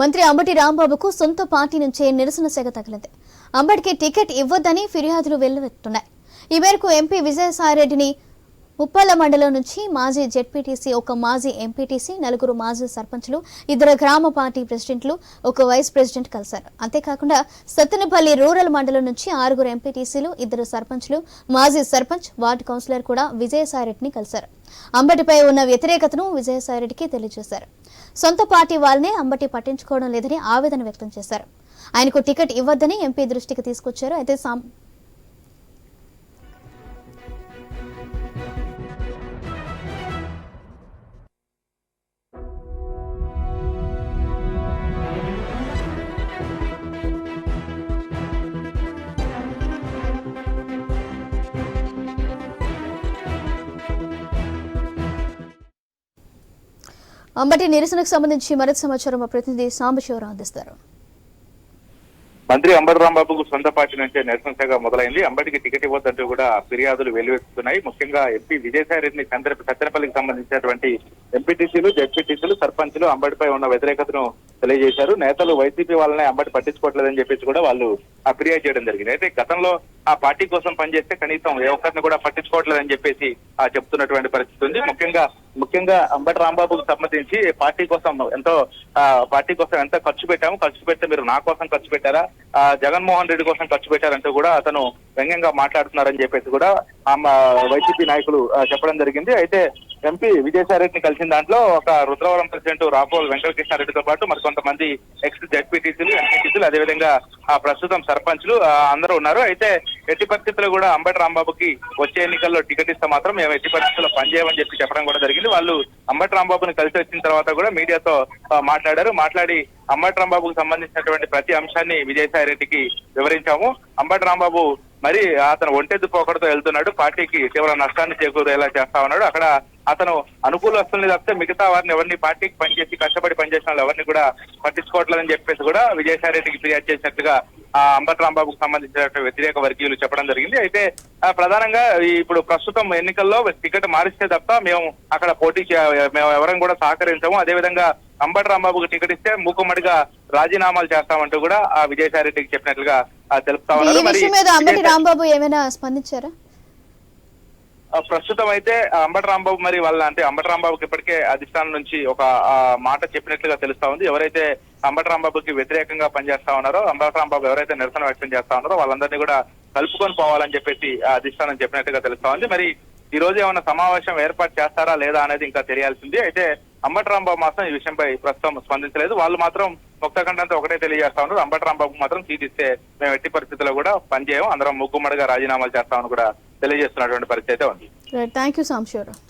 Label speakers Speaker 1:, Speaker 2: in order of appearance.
Speaker 1: మంత్రి అంబటి రాంబాబుకు సొంత పార్టీ నుంచే నిరసన సెగ తగిలింది. అంబటికి టికెట్ ఇవ్వొద్దని ఫిర్యాదులు వెల్లువెత్తున్నాయి. ఈ మేరకు ఎంపీ విజయసాయిరెడ్డిని ముప్పాల మండలం నుంచి మాజీ జెడ్పీటీసీ ఒక మాజీ ఎంపీటీసీ నలుగురు మాజీ సర్పంచ్లు ఇద్దరు గ్రామ పార్టీ ప్రెసిడెంట్లు ఒక వైస్ ప్రెసిడెంట్ కలిశారు. అంతేకాకుండా సత్తెనపల్లి రూరల్ మండలం నుంచి ఆరుగురు ఎంపీటీసీలు ఇద్దరు సర్పంచ్లు మాజీ సర్పంచ్ వార్డు కౌన్సిలర్ కూడా విజయసాయిరెడ్డిని కలిశారు. అంబటిపై ఉన్న వ్యతిరేకతను విజయసాయిరెడ్డికి తెలియజేశారు. సొంత పార్టీ వాళ్ళనే అంబటి పట్టించుకోవడం లేదని ఆవేదన వ్యక్తం చేశారు. ఆయనకు టికెట్ ఇవ్వద్దని ఎంపీ దృష్టికి తీసుకొచ్చారు. అయితే అంబటి నిరసనకు సంబంధించి మరింత సమాచారం మా ప్రతినిధి సాంబశివరావు అందిస్తారు.
Speaker 2: మంత్రి అంబటి రాంబాబుకు సొంత పార్టీ నుంచే నిరసన శాఖ మొదలైంది. అంబటికి టికెట్ ఇవ్వద్దంటూ కూడా ఫిర్యాదులు వెల్లువెత్తుతున్నాయి. ముఖ్యంగా ఎంపీ విజయసాయి రెడ్డిని చంద్ర సత్తెనపల్లికి సంబంధించినటువంటి ఎంపీటీసీలు జడ్పీటీసీలు సర్పంచులు అంబటిపై ఉన్న వ్యతిరేకతను తెలియజేశారు. నేతలు వైసీపీ వాళ్ళనే అంబటి పట్టించుకోవట్లేదని చెప్పేసి కూడా వాళ్ళు ఆ ఫిర్యాదు చేయడం జరిగింది. అయితే గతంలో ఆ పార్టీ కోసం పనిచేస్తే కనీసం ఏ ఒక్కరిని కూడా పట్టించుకోవట్లేదని చెప్పేసి ఆ చెప్తున్నటువంటి పరిస్థితి ఉంది. ముఖ్యంగా ముఖ్యంగా అంబటి రాంబాబుకు సంబంధించి పార్టీ కోసం ఎంతో ఆ, పార్టీ కోసం ఎంత ఖర్చు పెట్టాము ఖర్చు పెడితే మీరు నా కోసం ఖర్చు పెట్టారా? ఆ, జగన్మోహన్ రెడ్డి కోసం ఖర్చు పెట్టారంటూ కూడా అతను వ్యంగ్యంగా మాట్లాడుతున్నారని చెప్పేసి కూడా ఆ వైసీపీ నాయకులు చెప్పడం జరిగింది. అయితే ఎంపీ విజయసాయిరెడ్డిని కలిసిన దాంట్లో ఒక రుద్రవరం ప్రెసిడెంట్ రాపోల్ వెంకటకృష్ణారెడ్డితో పాటు మరి కొంతమంది ఎక్స్ జడ్పీటీసీలు ఎంపీటీసీలు అదేవిధంగా ఆ ప్రస్తుతం సర్పంచ్లు ఆ, అందరూ ఉన్నారు. అయితే ఎట్టి పరిస్థితుల్లో కూడా అంబటి రాంబాబుకి వచ్చే ఎన్నికల్లో టికెట్ ఇస్తే మాత్రం మేము ఎట్టి పరిస్థితుల్లో పనిచేయమని చెప్పి చెప్పడం కూడా జరిగింది. వాళ్ళు అంబటి రాంబాబుని కలిసి వచ్చిన తర్వాత కూడా మీడియాతో మాట్లాడారు. మాట్లాడి అంబటి రాంబాబుకు సంబంధించినటువంటి ప్రతి అంశాన్ని విజయసాయి రెడ్డికి వివరించాము. అంబటి రాంబాబు మరి అతను ఒంటెద్దు పోకడతో వెళ్తున్నాడు. పార్టీకి తీవ్ర నష్టాన్ని చేకూరేలా చేస్తా ఉన్నాడు. అక్కడ అతను అనుకూలస్తుల్ని తప్పితే మిగతా వారిని ఎవరిని పార్టీకి పనిచేసి కష్టపడి పనిచేసిన వాళ్ళు ఎవరిని కూడా పట్టించుకోవట్లేదని చెప్పేసి కూడా విజయసాయి రెడ్డికి ఫిర్యాదు చేసినట్టుగా ఆ అంబటి రాంబాబుకు సంబంధించినటువంటి వ్యతిరేక వర్గీయులు చెప్పడం జరిగింది. అయితే ప్రధానంగా ఇప్పుడు ప్రస్తుతం ఎన్నికల్లో టికెట్ మారిస్తే తప్ప మేము అక్కడ పోటీ మేము ఎవరం కూడా సహకరించము. అదేవిధంగా అంబటి రాంబాబుకు టికెట్ ఇస్తే మూకుమ్మడిగా రాజీనామాలు చేస్తామంటూ కూడా ఆ విజయసాయి రెడ్డికి చెప్పినట్లుగా తెలుపుతా ఉన్నారు. మరి
Speaker 1: అంబటి రాంబాబు ఏమైనా స్పందించారా?
Speaker 2: ప్రస్తుతం అయితే ఆ అంబటి రాంబాబు మరి వాళ్ళ అంటే అంబటి రాంబాబుకి ఇప్పటికే అధిష్టానం నుంచి ఒక మాట చెప్పినట్లుగా తెలుస్తా ఉంది. ఎవరైతే అంబటి రాంబాబుకి వ్యతిరేకంగా పనిచేస్తా ఉన్నారో అంబటి రాంబాబు ఎవరైతే నిరసన వ్యక్తం చేస్తా ఉన్నారో వాళ్ళందరినీ కూడా కలుపుకొని పోవాలని చెప్పేసి ఆ అధిష్టానం చెప్పినట్టుగా తెలుస్తా ఉంది. మరి ఈ రోజు ఏమైనా సమావేశం ఏర్పాటు చేస్తారా లేదా అనేది ఇంకా తెలియాల్సింది. అయితే అంబటి రాంబాబు మాత్రం ఈ విషయంపై ప్రస్తుతం స్పందించలేదు. వాళ్ళు మాత్రం ముక్తఖండంతో ఒకటే తెలియజేస్తా ఉన్నారు. అంబటి రాంబాబుకు మాత్రం సీట్ ఇస్తే మేము ఎట్టి పరిస్థితుల్లో కూడా పనిచేయం. అందరం ముగ్గుమ్మడిగా రాజీనామాలు చేస్తామని కూడా తెలియజేస్తున్నటువంటి పరిస్థితి అయితే ఉంది.
Speaker 1: Thank you Sambasivarao